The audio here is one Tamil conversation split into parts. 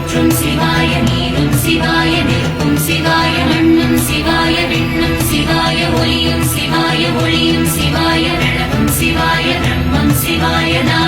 சிவாய சிவாய நீரும் சிவாய நிற்கும் சிவாய மண்ணும் சிவாய விண்ணும் சிவாய ஒளியும் சிவாய ஒளியும் சிவாய பிரணவம் சிவாய பிரம்மம் சிவாய நாளும்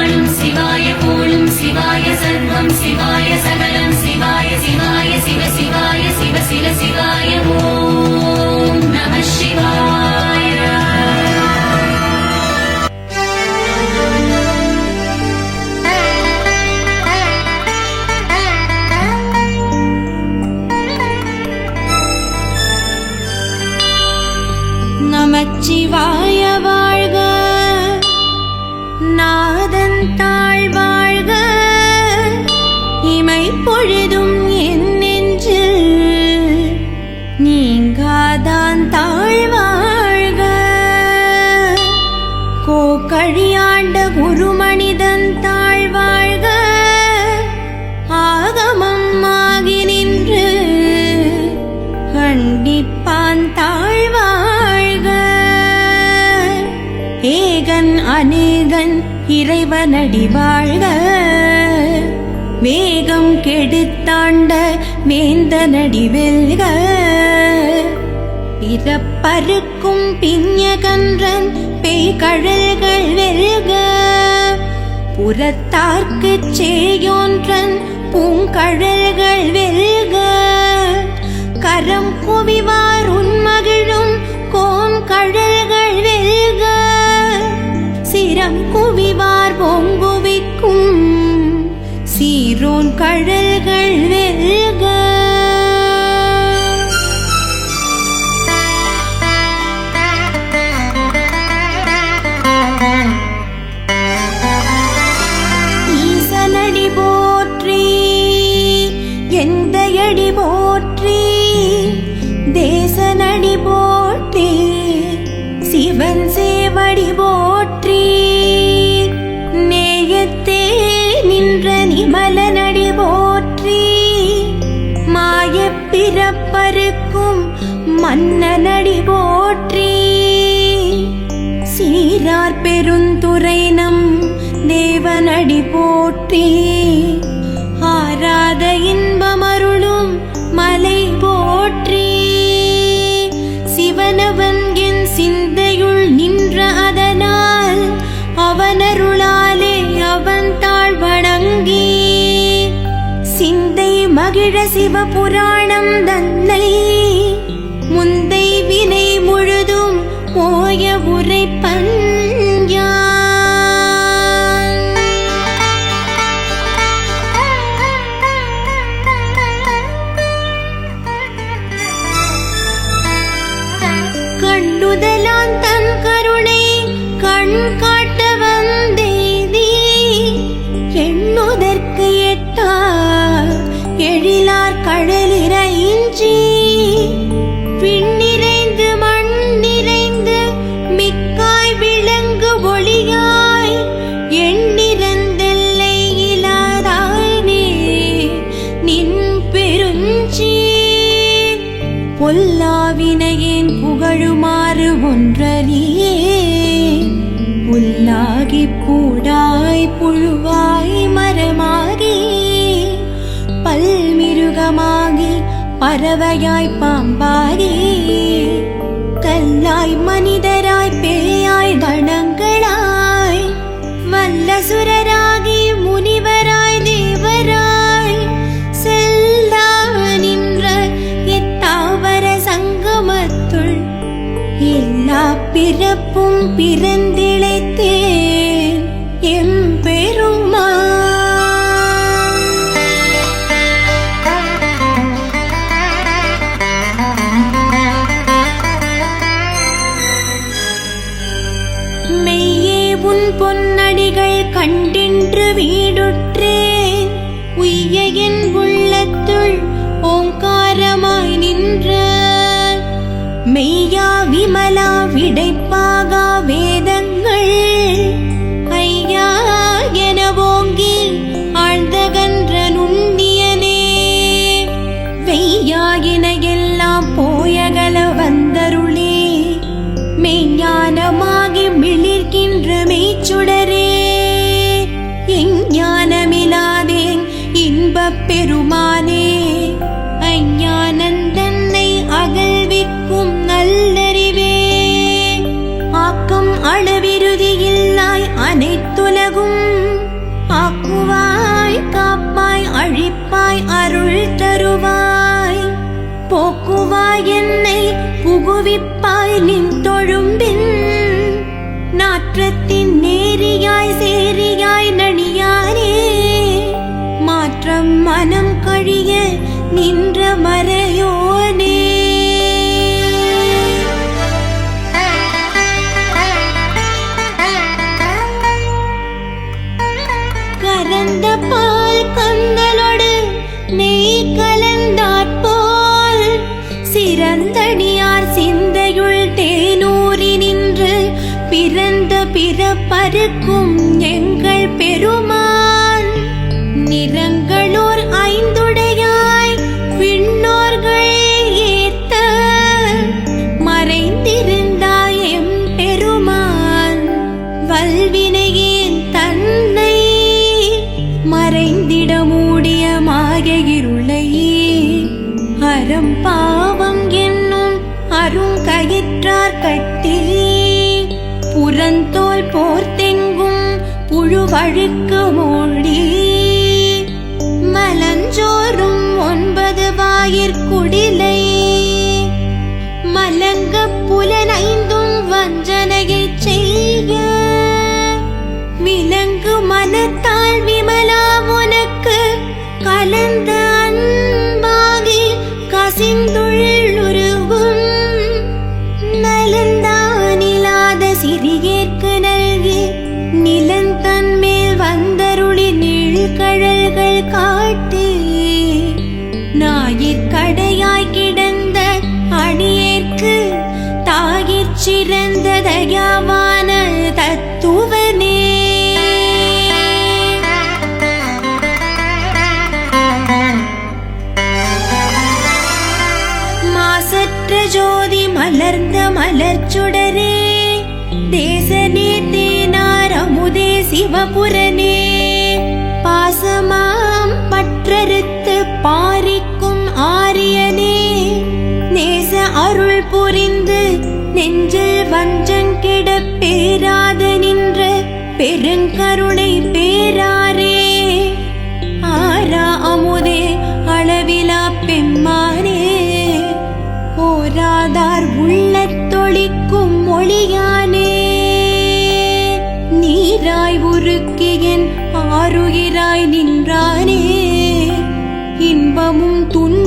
எப்பொழுதும் என் நெஞ்சில் நீங்காதான் தாழ்வாழ்க. கோக்கழியாண்ட குருமனிதன் மனிதன் தாழ்வாழ்க. ஆகமம் ஆகி நின்று கண்டிப்பான் தாழ்வாழ்க. ஏகன் அநேகன் இறைவனடி வாழ்க. வேகம் கெடுத்தாண்ட வேந்தனடி நடிவெல்க பிறப்பருக்கும் பிஞகன்றன் பேய்கழல்கள் வெல்க. புறத்தார்க்கு சேயோன்றன் பூங்கழல்கள் வெல்க. கரம் குவிவா சிவன் சேவடி போற்றி. நேயத்தே நின்ற நிமலனடி போற்றி. மாயப் பிறப்பருக்கும் மன்னனடி போற்றி. சீரார் பெருந்துரை நம் தேவனடி போற்றி. ஆராதையின் அவனருளாலே அவன் தாழ் வணங்கி சிந்தை மகிழ சிவபுராணம் தன்னை முந்த எண்ணுதற்கு எட்டா எழிலார் கடலிரைஞ்சி விண்ணிறைந்து மண் நிறைந்து மிக்காய் விளங்கு ஒளியாய் எண்ணிறந்தெல்லை இலாதானே நின் பெருஞ்சி பொல்லாவினையின் புகழுமாறு ஒன்றறியே. உள்ளாகி பூடாய் பல்மிருகமாகி பறவையாய் பாம்பாரி கல்லாய் மனிதராய் பேயாய் கணங்களாய் வல்லசுரராகி முனிவராய் தேவராய் செல்லா நின்ற எத்தாவர சங்கமத்துள் எல்லா பிறப்பும் பிறந்திழைத்தே கண்டின்று வீடுற்றேன். உய்ய என் உள்ளத்துள் ஓங்காரமாய் நின்ற மெய்யா விமலா விடைப்பாகா வேதங்கள். ஐயா என ஓங்கி ஆழ்ந்தகன்ற நுண்ணியனே வெய்யாயின எல்லாம் போயகல வந்தருளே. மெய்ஞானமாகி மிளிர்கின்ற அளவிருதியில்லாய் நின் தொழும்பின் நாற்றத்தின் நேரியாய் சேரியாய் நணியாரே மாற்றம் மனம் கழிய நின்ற மறையோனே. கரந்த பால் கந்தலோ அறம் பாவம் என்னும் அருங்கயிற்றார் கட்டி புறந்தோல் போர்த்தெங்கும் புழுவழுக்க sin duda. மலர்ந்த மலர்ச்சுடரே தேசனே தேனார் அமுதே சிவபுரனே. பாசமாம் பற்றறுத்து பாரிக்கும் ஆரியனே நேச அருள் புரிந்து நெஞ்சில் வஞ்சங்கிட பேராத நின்ற பெருங்கருணை ஆறுகிறாய் நின்றானே. இன்பமும் துன்ப